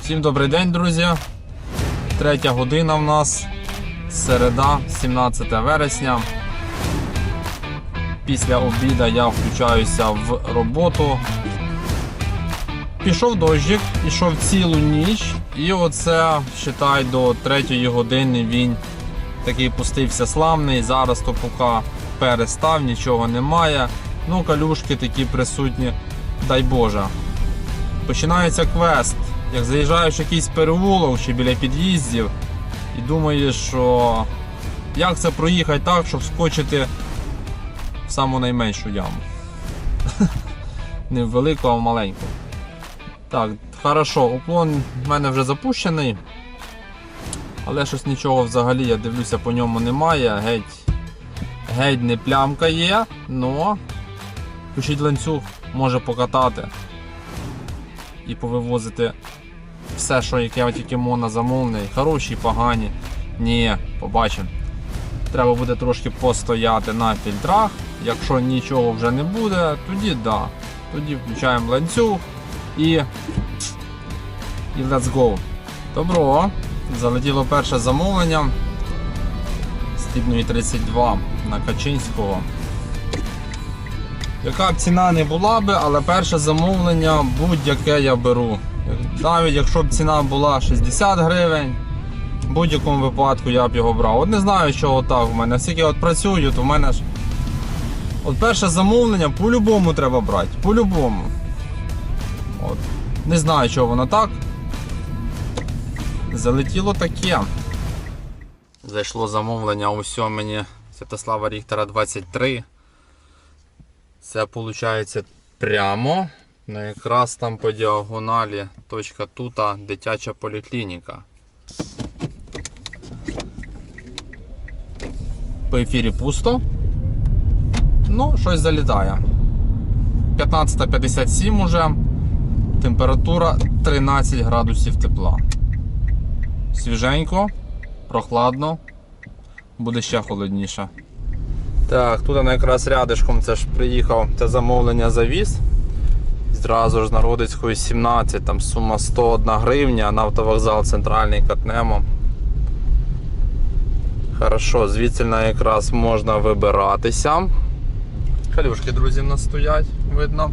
Всім добрий день, друзі. Третя година в нас. Середа, 17 вересня. Після обіду я включаюся в роботу. Пішов дощик, пішов цілу ніч, і оце, считай, до 3 години він такий пустився славний. Зараз то поки перестав, нічого немає. Ну, калюшки такі присутні, дай Боже. Починається квест. Як заїжджаєш в якийсь переулок чи біля під'їздів і думаєш, що як це проїхати так, щоб скочити в саму найменшу яму. Не в велику, а в маленьку. Так, хорошо, уклон в мене вже запущений. Але щось нічого взагалі, я дивлюся, по ньому немає. Геть, геть не плямка є, но включить ланцюг, може покатати і повивозити все, що яке тільки можна замовлений. Хороші, погані. Ні, побачимо. Треба буде трошки постояти на фільтрах. Якщо нічого вже не буде, тоді да. Тоді включаємо ланцюг і. І let's go. Добро. Залетіло перше замовлення. Стібної 32 на Качинського. Яка б ціна не була би, але перше замовлення будь-яке я беру. Навіть якщо б ціна була 60 гривень, в будь-якому випадку я б його брав. От не знаю, чого так в мене. Скільки от працюю, то в мене ж. От перше замовлення по-любому треба брати. По-любому. От. Не знаю, чого воно так. Залетіло таке. Зайшло замовлення у сьомені Святослава Ріхтера 23. Це виходить прямо. Ну, якраз там по діагоналі точка тута дитяча поліклініка. По ефірі пусто. Ну, щось залітає. 15.57 уже. Температура 13 градусів тепла. Свіженько, прохладно, буде ще холодніше. Так, тут якраз рядишком це ж приїхав, це замовлення завіз. Зразу ж на Родицької 17, там сума 101 гривня, на автовокзал центральний катнемо. Хорошо, звідси якраз можна вибиратися. Калюшки, друзі, в нас стоять, видно.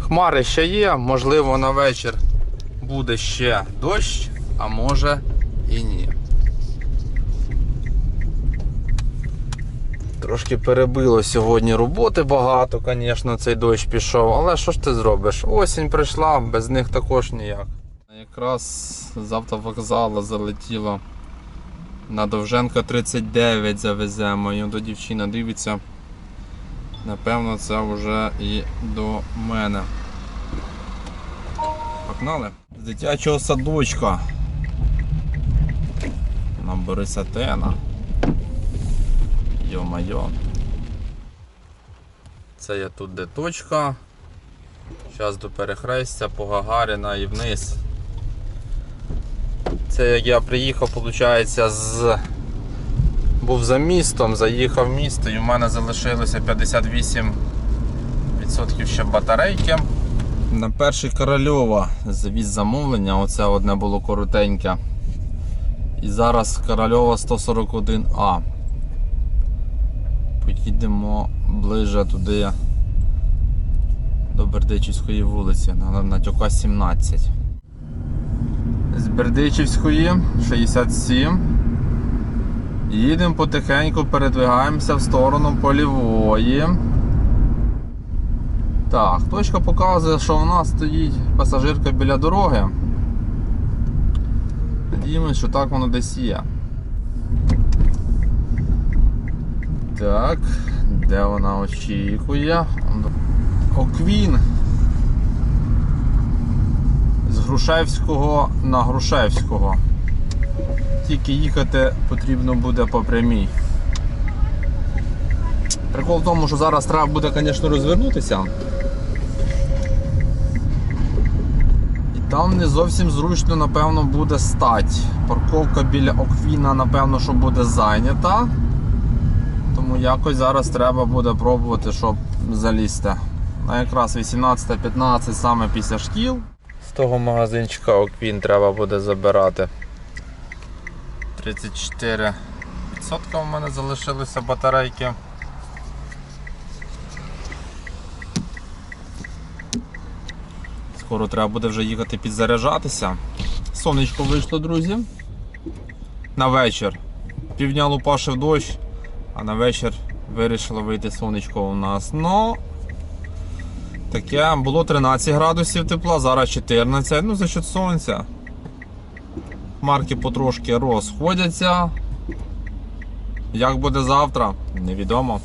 Хмари ще є, можливо на вечір буде ще дощ, а може і ні. Трошки перебило сьогодні роботи багато, звісно, цей дощ пішов, але що ж ти зробиш? Осінь прийшла, без них також ніяк. Якраз з автовокзалу залетіло на Довженка 39 завеземо. І до дівчина дивиться. Напевно, це вже і до мене. Погнали. З дитячого садочка. На Борисатена. Йо-майо. Це я тут де точка. Зараз до перехрестя по Гагаріна і вниз. Це як я приїхав, виходить, з був за містом, заїхав в місто і в мене залишилося 58% ще батарейки. На перший Корольова завіз замовлення, оце одне було коротеньке. І зараз Корольова 141А. Поїдемо ближе туди до Бердичівської вулиці, на Натюка 17. З Бердичівської 67. Їдемо потихеньку, передвигаємося в сторону полівої. Так, точка показує, що в нас стоїть пасажирка біля дороги. Надіємося, що так воно десь є. Так, де вона очікує? Оквін. З Грушевського на Грушевського. Тільки їхати потрібно буде по прямій. Прикол в тому, що зараз треба буде, звісно, розвернутися. І там не зовсім зручно, напевно, буде стать. Парковка біля Оквіна, напевно, що буде зайнята. Тому якось зараз треба буде пробувати, щоб залізти. А якраз 18-15 саме після шкіл. З того магазинчика Оквін треба буде забирати. 34% в мене залишилися батарейки. Скоро треба буде вже їхати підзаряджатися. Сонечко вийшло, друзі. На вечір. Півдня лупашив дощ, а на вечір вирішило вийти сонечко у нас. Ну, таке було 13 градусів тепла, зараз 14. Ну, за счет сонця. Марки потрошки розходяться. Як буде завтра, невідомо.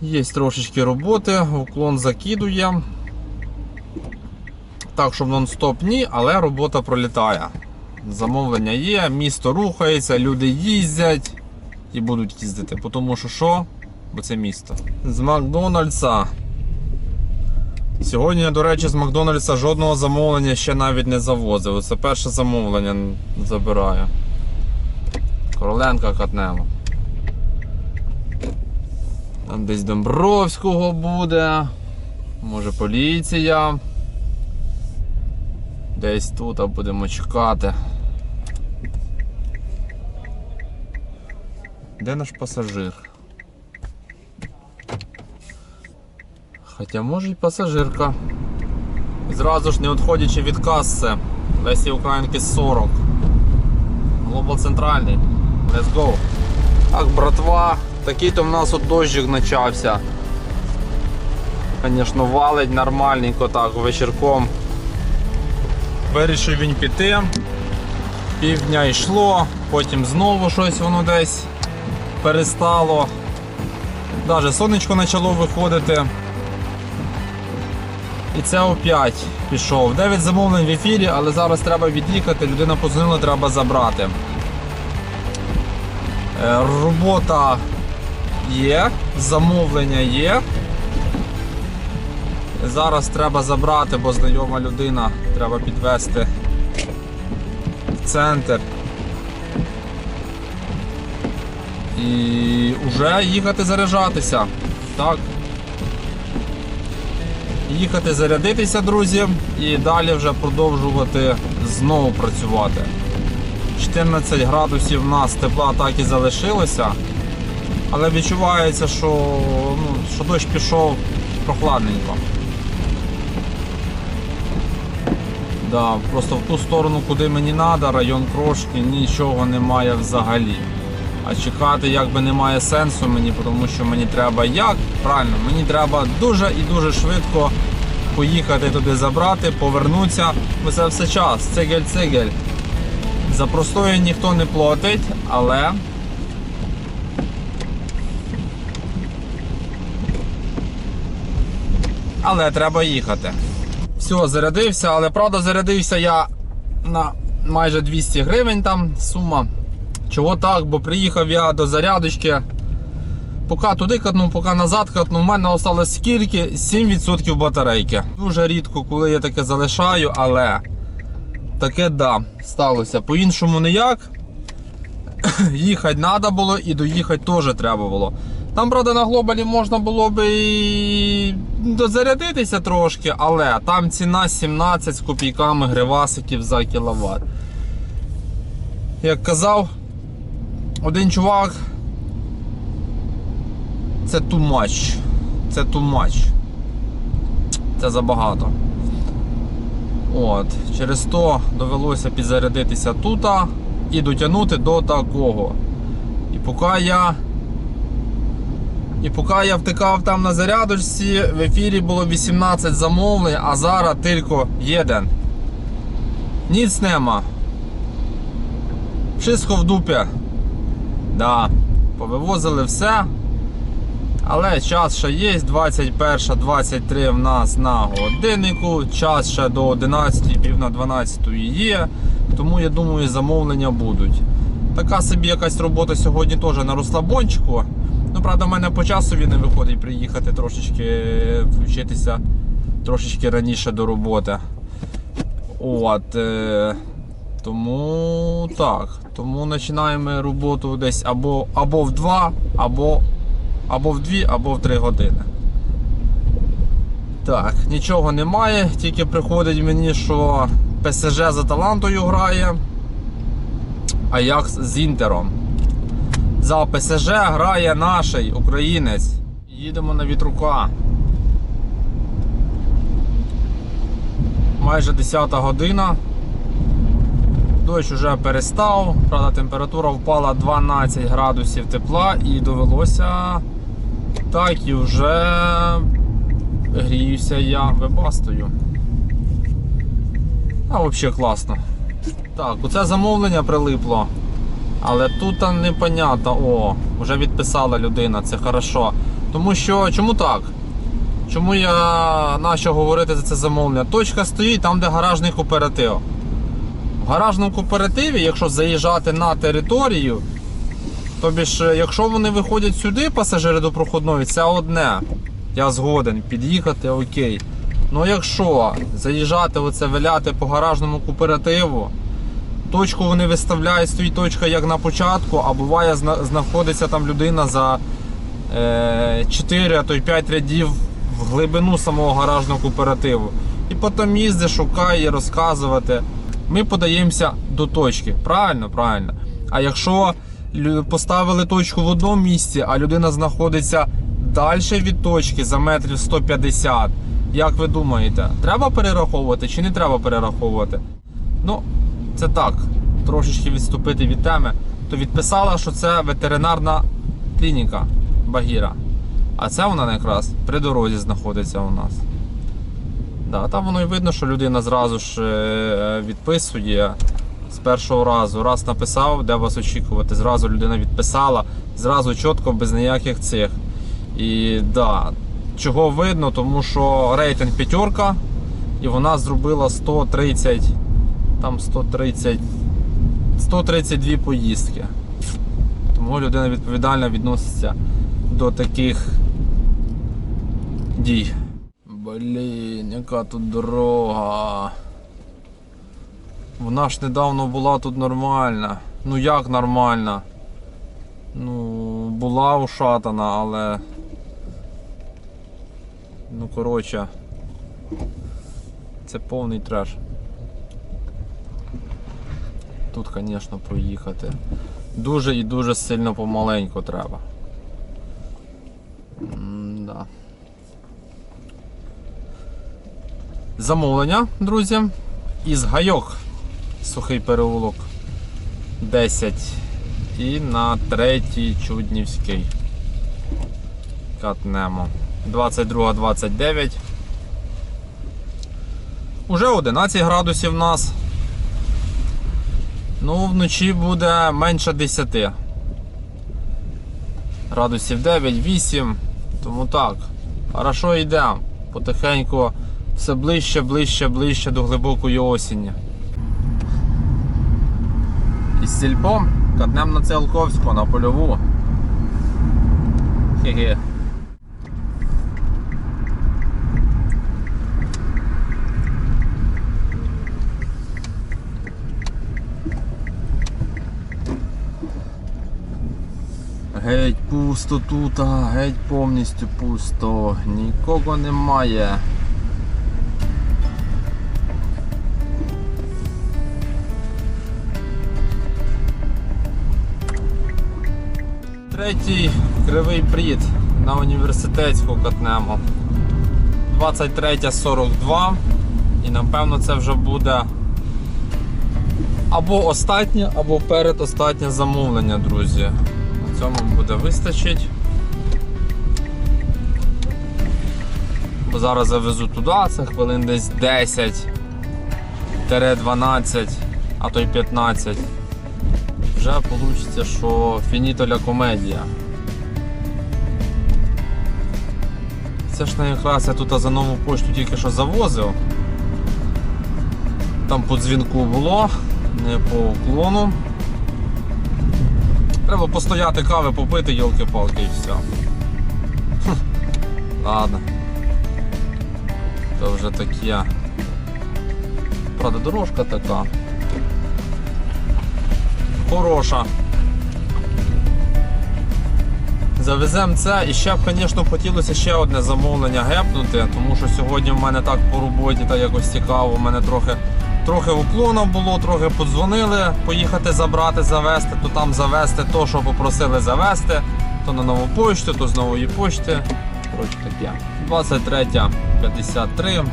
Є трошечки роботи, уклон закидує. Так, щоб нон-стоп ні, але робота пролітає. Замовлення є, місто рухається, люди їздять і будуть їздити. Тому що що? Бо це місто. З Макдональдса. Сьогодні, я, до речі, з Макдональдса жодного замовлення ще навіть не завозив. Це перше замовлення забираю. Короленка катнемо. Там десь Домбровського буде. Може поліція. Десь тут будемо чекати. Де наш пасажир? Хоча може й пасажирка. Зразу ж не відходячи від каси. Лесі Українки 40. Глобал центральний. Let's go. Так, братва, такий то в нас от дощик почався. Звісно, валить нормальненько так вечірком. Вирішив він піти. Півдня йшло, потім знову щось воно десь перестало. Навіть сонечко почало виходити. І це опять пішов. 9 замовлень в ефірі, але зараз треба від'їхати, людина позвонила, треба забрати. Е, Робота є, замовлення є. Зараз треба забрати, бо знайома людина треба підвести в центр. І вже їхати заряджатися. Так. Їхати зарядитися, друзі, і далі вже продовжувати знову працювати. 14 градусів в нас тепла так і залишилося, але відчувається, що, ну, що дощ пішов прохладненько. Да, просто в ту сторону, куди мені треба, район крошки, нічого немає взагалі. А чекати якби немає сенсу мені, тому що мені треба як? Правильно, мені треба дуже і дуже швидко поїхати туди забрати, повернутися. Бо це все час, цигель-цигель. За простою ніхто не платить, але. Але треба їхати. Все, зарядився, але правда зарядився я на майже 200 гривень там сума. Чого так? Бо приїхав я до зарядочки. Поки туди катнув, поки назад катнув, у мене осталось скільки? 7% батарейки. Дуже рідко, коли я таке залишаю, але таке да, сталося. По-іншому ніяк. Їхати треба було і доїхати теж треба було. Там, правда, на глобалі можна було би і дозарядитися трошки, але там ціна 17 з копійками гривасиків за кіловат. Як казав один чувак, це too much. Це too much. Це забагато. От, через то довелося підзарядитися тут і дотягнути до такого. І поки я. І поки я втикав там на зарядочці, в ефірі було 18 замовлень, а зараз тільки один. Ніц нема. Wszystko в дупі. Да, повивозили все. Але час ще є, 21.23 в нас на годиннику, час ще до 11, пів на 12 є. Тому я думаю, замовлення будуть. Така собі якась робота сьогодні теж на розслабончику. Ну, правда, в мене по часові не виходить приїхати трошечки включитися трошечки раніше до роботи. От. Тому так. Тому починаємо роботу десь або, або в 2, або, або в 2, або в 3 години. Так, нічого немає, тільки приходить мені, що ПСЖ за талантою грає, а як з Інтером. За ПСЖ грає наш українець. Їдемо на вітрука. Майже 10 година. Дощ уже перестав, правда, температура впала 12 градусів тепла і довелося так і вже гріюся я вебастою. А взагалі класно. Так, оце замовлення прилипло. Але тут непонятно. О, вже відписала людина, це хорошо. Тому що чому так? Чому я почав говорити за це замовлення? Точка стоїть там, де гаражний кооператив. В гаражному кооперативі, якщо заїжджати на територію, тобі ж, якщо вони виходять сюди, пасажири до проходної, це одне. Я згоден під'їхати, окей. Ну якщо заїжджати, оце виляти по гаражному кооперативу, точку вони виставляють, стоїть точка як на початку, а буває знаходиться там людина за е, 4, а то й 5 рядів в глибину самого гаражного кооперативу. І потім їздить, шукає, розказувати. Ми подаємося до точки. Правильно, правильно. А якщо поставили точку в одному місці, а людина знаходиться далі від точки за метрів 150, як ви думаєте, треба перераховувати чи не треба перераховувати? Ну, це так, трошечки відступити від теми, то відписала, що це ветеринарна клініка Багіра. А це вона якраз при дорозі знаходиться у нас. Да, там воно і видно, що людина зразу ж е, відписує з першого разу. Раз написав, де вас очікувати, зразу людина відписала, зразу чітко, без ніяких цих. І да, чого видно, тому що рейтинг п'ятерка, і вона зробила 130, там 130, 132 поїздки. Тому людина відповідально відноситься до таких дій. Блін, яка тут дорога. Вона ж недавно була тут нормальна. Ну як нормальна? Ну, була ушатана, але. Ну коротше. Це повний треш. Тут, звісно, проїхати. Дуже і дуже сильно помаленьку треба. Замовлення, друзі, із гайок. Сухий переулок 10 і на третій Чуднівський. Катнемо. 22-29. Уже 11 градусів в нас. Ну, вночі буде менше 10. Градусів 9-8. Тому так. Хорошо йдемо. Потихеньку все ближче, ближче, ближче до глибокої осені. Із сільпом катнем на Циолковську, на польову. Хе-хе. Геть пусто тут, а, геть повністю пусто, нікого немає. Третій кривий прід на університетську катнемо. 23.42. І напевно це вже буде або останнє, або передостаннє замовлення, друзі. На цьому буде вистачить. Бо зараз завезу туди, це хвилин десь 10-12, а то й 15 вже вийде, що фінітоля комедія. Це ж не якраз я тут за нову пошту тільки що завозив. Там по дзвінку було, не по уклону. Треба постояти кави, попити, йолки-палки і все. Хм. Ладно. То вже таке. Правда, дорожка така. Хороша. Завеземо це і ще б, звісно, хотілося ще одне замовлення гепнути, тому що сьогодні в мене так по роботі так якось цікаво. У мене трохи, трохи уклону було, трохи подзвонили, поїхати забрати, завести, то там завести то, що попросили завести, то на нову почту, то з нової почти. 23.53.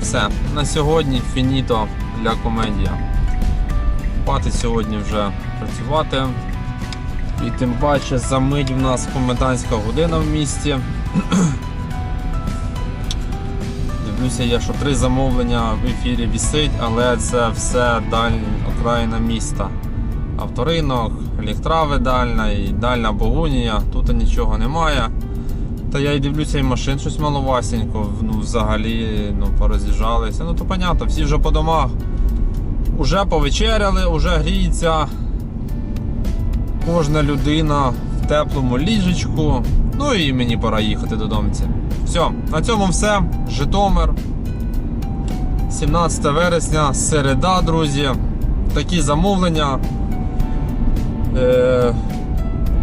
Все. На сьогодні фініто для комедія. Пати сьогодні вже працювати. І тим паче за мить в нас комендантська година в місті. Дивлюся, я, що три замовлення в ефірі вісить, але це все даль... окраїна міста. Авторинок, електрави дальна і дальна Богунія. Тут нічого немає. Та я й дивлюся, і машин щось маловасенько. Ну, взагалі ну, пороз'їжджалися. Ну то понятно, всі вже по домах. Уже повечеряли, уже гріється кожна людина в теплому ліжечку. Ну і мені пора їхати додому. Все, на цьому все. Житомир. 17 вересня, середа, друзі. Такі замовлення. Е,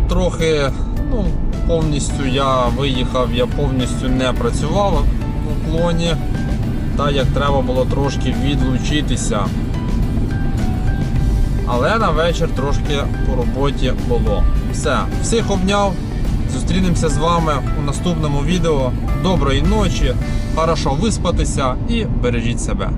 трохи, ну, повністю я виїхав, я повністю не працював у клоні. Так як треба було трошки відлучитися. Але на вечір трошки по роботі було. Все, всіх обняв. Зустрінемося з вами у наступному відео. Доброї ночі, хорошо виспатися і бережіть себе.